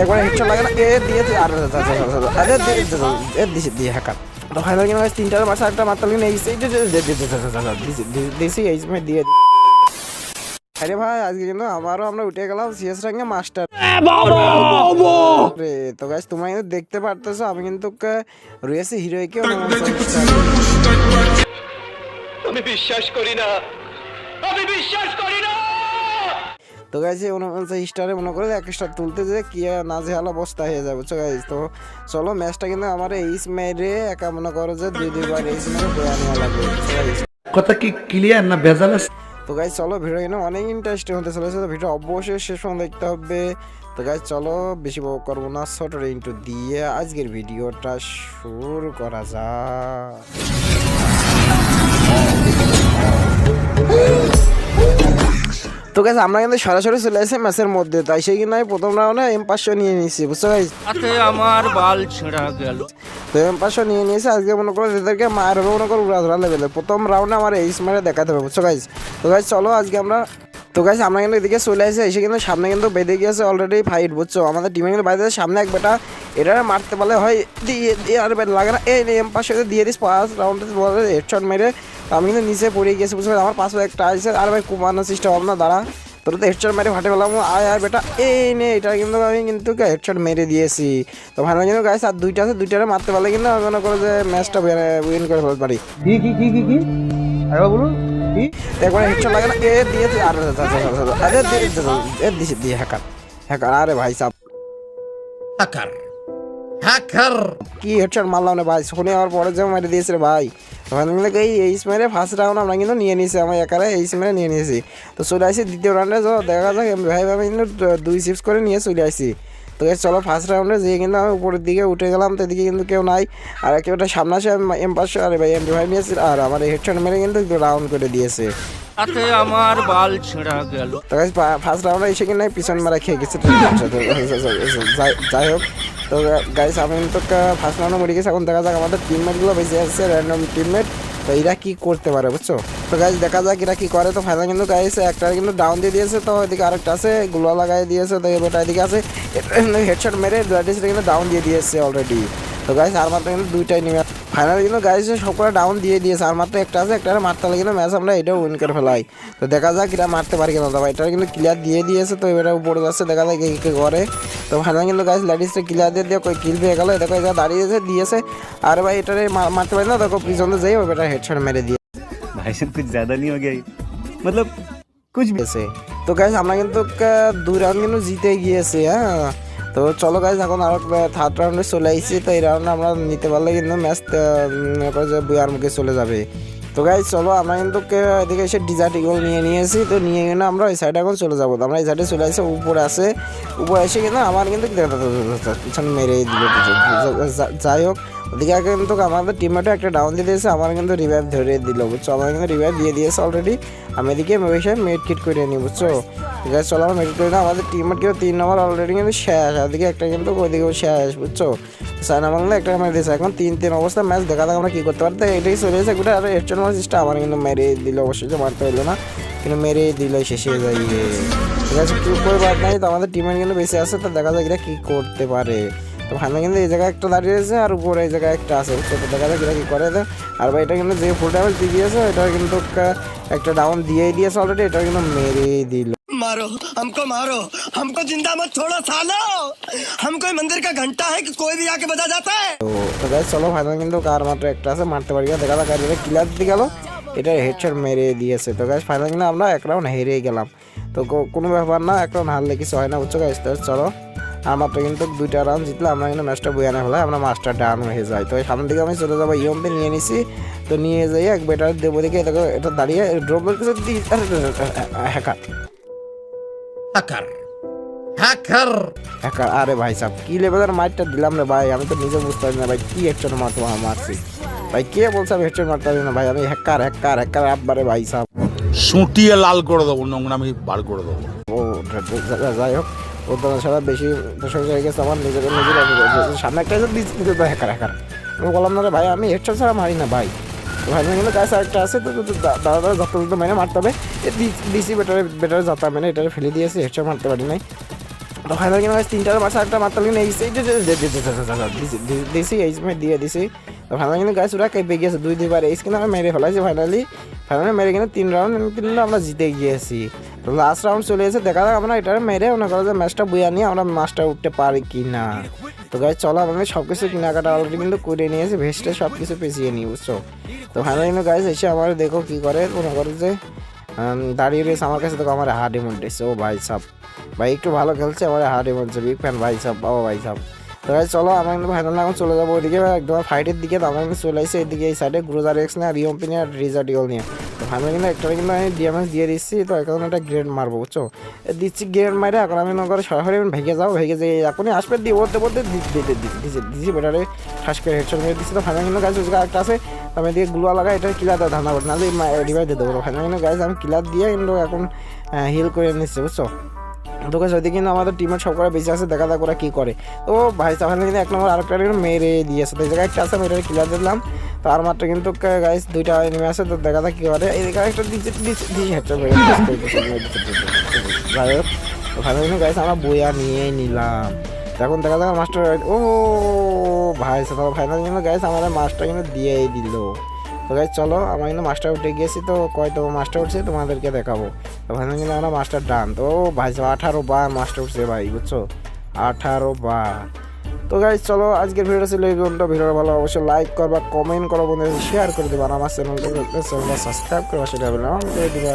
একবার হেডশট লাগে না এ আর আরে এ দিয়ে তো ফাইনাল গাইস তিনটার একটা মাত্র এই সেই এই সময় দিয়ে আরে ভাই আজকে আমরা উঠে গেলাম সিএস র্যাঙ্কে মাস্টার রে তো গাছ তোমরা কিন্তু দেখতে পারতেছো আমি কিন্তু রয়েছে হিরোইকে আমি বিশ্বাস করি না তো এই উনপঞ্চাশ স্টারে মনে করে এক স্টার তুলতে যে কি নাজেহাল অবস্থা হয়ে যাবে বুঝছ গাইস তো চলো ম্যাচটা কিন্তু আমার এইস মেরে একা মনে করো যে দুই দুইবার এইস মেরে বয়া নেওয়া লাগবে কথা কি ক্লিয়ার না আছে? তো গাইজ চলো ভিডিও কিন্তু অনেক ইন্টারেস্টিং হতে চলেছে তো ভিডিও অবশ্যই শেষ পর্যন্ত দেখতে হবে। তো গাইজ চলো বেশি করব না ছোট ইন্টু দিয়ে আজকের ভিডিওটা শুরু করা যাক। তো আমরা কিন্তু সরাসরি চলে আসি ম্যাচের মধ্যে। তাই সেই কিনা প্রথম রাউন্ডে এম পাঁচশো নিয়ে নিয়েছি বুঝছ আমার বাল ছেঁড়া গেল। তো এম পাঁচশো নিয়ে নিয়েছি আজকে মনে করো এদেরকে মনে করো উড়া লেভেলে। প্রথম রাউন্ডে আমার এইস মেরে দেখাতে হবে বুঝছ তো চলো আজকে আমরা তো গাইজ আমরা কিন্তু এদিকে চলে আসি এসে কিন্তু সামনে কিন্তু বেঁধে গিয়েছে অলরেডি ফাইট বুঝছ? আমাদের টিমে কিন্তু বাইরে সামনে এক বেটা এটা মারতে পারলে হয় দিয়ে দিয়ে আর লাগে না। এই এম পাঁচশো দিয়ে দিস পাঁচ রাউন্ডে হেডশট মেরে আমি কিন্তু নিচে পড়ে গিয়েছি বুঝছ আমার পাশে একটা আছে। আর ভাই কুমানোর সিস্টেম আপনার দাঁড়া। তোর তো হেডশট মেরে ফাটে পেলাম আয় আয় বেটা এই নে এটা কিন্তু আমি কিন্তু হেডশট মেরে দিয়েছি। তো ভালো কিন্তু গাইস আর দুইটা আছে দুইটারে মারতে পারলে কিন্তু আমি মনে করো যে ম্যাচটা উইন করে ফেলতে পারি। কি কি কি কি কি? আরে বলুন একবার হেডশট লাগে না এ দিয়েছে আর আরে এ দিছে দিয়ে হ্যাকার হ্যাকার আরে ভাই সাহ হ্যাকার হ্যাকার কি হেডশট মারলাম না ভাই শুনে আমার পরে যে মেরে দিয়েছে রে ভাই ওখানে এই এইস মেরে ফার্স্ট রাউন্ড আমরা কিন্তু নিয়ে নিয়েছি আমার একারে এইস মেরে নিয়ে নিয়েছি তো চলে আসি দ্বিতীয় রাউন্ডে দেখা যাক ভাই আমি কিন্তু দুই সিপস করে নিয়ে চলে আসি তো চলো ফার্স্ট রাউন্ডে যেয়ে কিন্তু আমি উপরের দিকে উঠে গেলাম তো এদিকে কিন্তু কেউ নাই আর একেবারে সামনে আসে এম পাঁচশো আরে ভাই এম ভাই নিয়েছি আর আমার হেডশট মেরে কিন্তু রাউন্ড করে দিয়েছে তাতে আমার বাল ছেঁড়া গেল তো ফার্স্ট রাউন্ডে এসে কিনা পিছন মারা খেয়ে গেছে যাই হোক তো গাইস আমি তো ফার্স্ট রাউন্ডে মরে গেছে, এখন দেখা যাক আমাদের টিমমেটগুলো বেঁচে আসছে র্যান্ডম টিমমেট তো এরা কি করতে পারে, বুঝছ? তো গাইস দেখা যাক এরা কি করে, তো ফাইনাল কিন্তু গাইস একটা কিন্তু ডাউন দিয়ে দিয়েছে, তো এদিকে আরেকটা আছে, গুলো লাগাই দিয়েছে, তো এবার এদিকে আছে হেডশট মেরে দুটা কিন্তু ডাউন দিয়ে দিয়েছে অলরেডি তো গাইস আর মাত্র কিন্তু দুইটাই নিয়ে ফাইনাল কিন্তু গাইস সবকটা ডাউন দিয়ে দিয়েছে। আর মাত্র একটা আছে একটা মারতে হলে কিন্তু ম্যাচ আমরা এটাও উইন করে ফেলাই। তো দেখা যাক এটা মারতে পারি কিনা। দাদা এটা কিন্তু ক্লিয়ার দিয়ে দিয়েছে তো এবার উপরে যাচ্ছে দেখা যাক একে করে। তো ফাইনাল কিন্তু গাইস লেডিসটা ক্লিয়ার দিয়ে দিয়ে কিল পেয়ে গেলো। দেখো এটা দাঁড়িয়েছে দিয়েছে। আর ভাই এটা মারতে পারি না। দেখো পিছনে যাই ওইটা বেটা হেডশট মেরে দিয়ে। ভাই সব কিছু জ্যাদা মতলব বেসে তো গাইস আমরা কিন্তু দু রাউন্ড কিন্তু জিতে গিয়েছি হ্যাঁ। তো চলো গাইজ এখন আরও থার্ড রাউন্ডে চলে আসছি তো এই রাউন্ডে আমরা নিতে পারলে কিন্তু ম্যাচ বুয়ার মুখে চলে যাবে। তো গাইজ চলো, আমরা কিন্তু এদিকে এসে ডিজার্ট ইগল নিয়ে নিয়েছি। তো নিয়ে গেলে আমরা ওই সাইডে এখন চলে যাব। তো আমরা এই সাইডে চলে আসি, উপরে আসে উপরে এসে কিন্তু আমার কিন্তু পিছনে মেরে দিল যাই হোক ওদিকে কিন্তু আমাদের টিমমেটও একটা ডাউন দিয়ে দিয়েছে, আমার কিন্তু রিভাইভ ধরে দিল, বুঝছ? আমার কিন্তু রিভাইভ দিয়ে দিয়েছে অলরেডি আমি এদিকে এসে মেড কিট করে নিই বুঝছ? ঠিক আছে, চলো মেড করে আমাদের টিমমেট কিন্তু তিন নম্বর অলরেডি কিন্তু শেষ। ওদিকে একটা কিন্তু ওইদিকেও শেষ, বুঝছ? সাইনা বাংলা একটা মেরে দিয়েছে। এখন তিন তিন অবস্থা ম্যাচ দেখা যাক আমরা কী করতে পারি। তো এটাই চলে এসে একটা আর এর জন্য চেষ্টা আমার কিন্তু মেরে দিল, অবশ্যই মারতে পারল না। কিন্তু মেরে দিল, শেষে যাই ঠিক আছে, কেউ કોઈ বাদ নাই। তো আমাদের টিমের কিন্তু বেশি আছে, তো দেখা যাক এরা কী করতে পারে। তো ভালো কিন্তু এই জায়গায় একটা দাঁড়িয়ে আছে আর উপরে এই জায়গায় একটা আছে বুঝছো তো দেখা যাক এরা কি করে দেয় আর ভাই এটা কিন্তু যে ফুল ড্যামেজ দিয়ে দিয়েছে এটা কিন্তু কা- একটা ডাউন দিয়েই দিয়েছে অলরেডি এটা কিন্তু মেরেই দিল मारो हमको मारो हमको जिंदा मत छोड़ो सालो हम कोई मंदिर का घंटा है कि कोई भी आके बजा जाता है তো তো গাইস চলো ফাইনাল কিন্তু কার মাত্র একটা আছে মারতে পারি না দেখা যাক আর এটা ক্লিয়ার দিতে গেল এটা হেডশট মেরে দিয়েছে তো গাইস ফাইনাল কিন্তু আমরা এক রাউন্ড হেরে গেলাম তো কো- কোনো ব্যাপার না এক রাউন্ড হারলে কিছু হয় না বুঝছো গাইস তো চলো আর মাত্র কিন্তু দুইটা রান জিতলে আমরা কিন্তু ম্যাচটা বইয়ানে ফেলাই আমরা মাস্টার ডান হয়ে যাই তো সামনের দিকে আমি চলে যাব ইয়মপি নিয়ে নিছি। তো নিয়ে যাই এক বেটার দেবো দেখো এটা দাঁড়িয়ে ড্রপের কাছে হ্যাকার হ্যাকার হ্যাকার হ্যাকার আরে ভাই সাহেব কি লেভেলের মাইটটা দিলাম রে ভাই? আমি তো নিজে বুঝতে পারি না ভাই কি হেডশট মারতো মারছি। ভাই কে বলছে আমি হেডশট মারতে পারি না ভাই? আমি হ্যাকার হ্যাকার হ্যাকার আব্বারে ভাই সাহেব। সুটিয়ে লাল করে দেবো নোংরা আমি বার করে দেবো। ও যাই হোক। উদ্বোধন ছাড়া বেশি প্রশংসা হয়ে গেছে আমার নিজেকে নিজের সামনে একটা হেডশট দিতে তো হ্যাকার হ্যাকার আমি বললাম না ভাই আমি হেডশট ছাড়া মারি না ভাই ভাই মানে গাছ আরেকটা আছে তো দাদা দাদা যত যত মেনে মারতে হবে ডিসি বেটারে বেটারে যাতা মেনে এটা ফেলে দিয়েছে হেডশট মারতে পারি নাই তো ফাইনাল কিনা গাছ তিনটার মাসে আটটা মারতে পারি এই দিছি এই দিয়ে দিছি তো ফাইনাল কিন্তু গাছ ওরা কেঁপে গিয়েছে দুই দুইবার এই আমি মেরে ফেলাইছে ফাইনালি ফাইনালি মেরে কিনা তিন রাউন্ড কিন্তু আমরা জিতে গিয়েছি তো লাস্ট রাউন্ড চলে এসে দেখা যাক আমরা এটা মেরে মনে করো যে ম্যাচটা বইয়া নিয়ে আমরা ম্যাচটা উঠতে পারি কি না তো গাছ চলো আমি সব কিছু কেনাকাটা অলরেডি কিন্তু করে নিয়েছি ভেস্টে সব কিছু পেঁচিয়ে নিই বুঝছ? তো ফাইনালি কিন্তু গাছ এসে আমার দেখো কি করে মনে করো যে দাঁড়িয়ে রয়েছে আমার কাছে দেখো আমার হার্ড এমন্টেছে ও ভাই সাব। ভাই একটু ভালো খেলছে আমার হার্ড এমন্টছে বিগ ফ্যান ভাই সাব বাবা ভাই সাব। তো guys, চলো আমরা কিন্তু ফাইনাল এখন চলে যাব ওইদিকে একদম ফাইটের দিকে তো আমরা কিন্তু চলে আসছি এদিকে এই সাইডে গ্রোজার এক্স নিয়ে রিওম্পি নিয়ে আর রিজা ডিওল নিয়ে। ফাইনাল কিন্তু একটা কিন্তু আমি ডিএমএস দিয়ে দিচ্ছি তো এখন একটা গ্রেড মারবো, বুঝছ? দিচ্ছি গ্রেড মারে এখন আমি মনে করো সরাসরি আমি ভেঙে যাও ভেঙে যাই এখনই আসবে দিয়ে বলতে বলতে দিচ্ছি বেটারে ঠাস করে হেডশট মেরে দিচ্ছি তো ফাইনাল কিন্তু গাছ একটা আছে আমি এদিকে গ্লুয়া লাগা এটা কিলার দেওয়া ধান্দা করতে নাহলে রিভাইভ দিয়ে দেবো। ফাইনাল কিন্তু গাছ আমি কিলার দিয়ে কিন্তু এখন হিল করে নিচ্ছি, বুঝছ? গাছ ওইদিকে কিন্তু আমাদের টিমের সব করে বেঁচে আছে, দেখা যাক ওরা কী করে। তো ভাই সাহানে কিন্তু এক নম্বর আরেকটা মেরে দিয়েছে তো এই জায়গায় একটা আছে, আমি এটা কিলার দিলাম। তো আর মাত্র কিন্তু গাইস দুইটা নেমে আছে, তো দেখা যাক কী করে। এই একটা দিচ্ছে দিচ্ছে হেডশট হোক তো কিন্তু গাইস আমরা বইয়া নিয়ে নিলাম। এখন দেখা যাক মাস্টার ও, ভাই সাথে ফাইনাল কিন্তু গাইস আমাদের মাস্টার কিন্তু দিয়েই দিল। তো গাইস চলো, আমরা কিন্তু মাস্টার উঠে গিয়েছি, তো কয় তো মাস্টার উঠছে, তোমাদেরকে দেখাবো। তো ফাইনাল কিন্তু আমরা মাস্টার ডান তো ভাই, আঠারো বার মাস্টার উঠছে ভাই, বুঝছ? আঠারো বার। তো গাইস চলো আজকের ভিডিওটা ছিল এই পর্যন্ত। ভিডিওটা ভালো, অবশ্যই লাইক করবা কমেন্ট করো বন্ধুদের শেয়ার করে দেবা। আমার চ্যানেলটা চ্যানেলটা সাবস্ক্রাইব করবা, সেটা দিবা।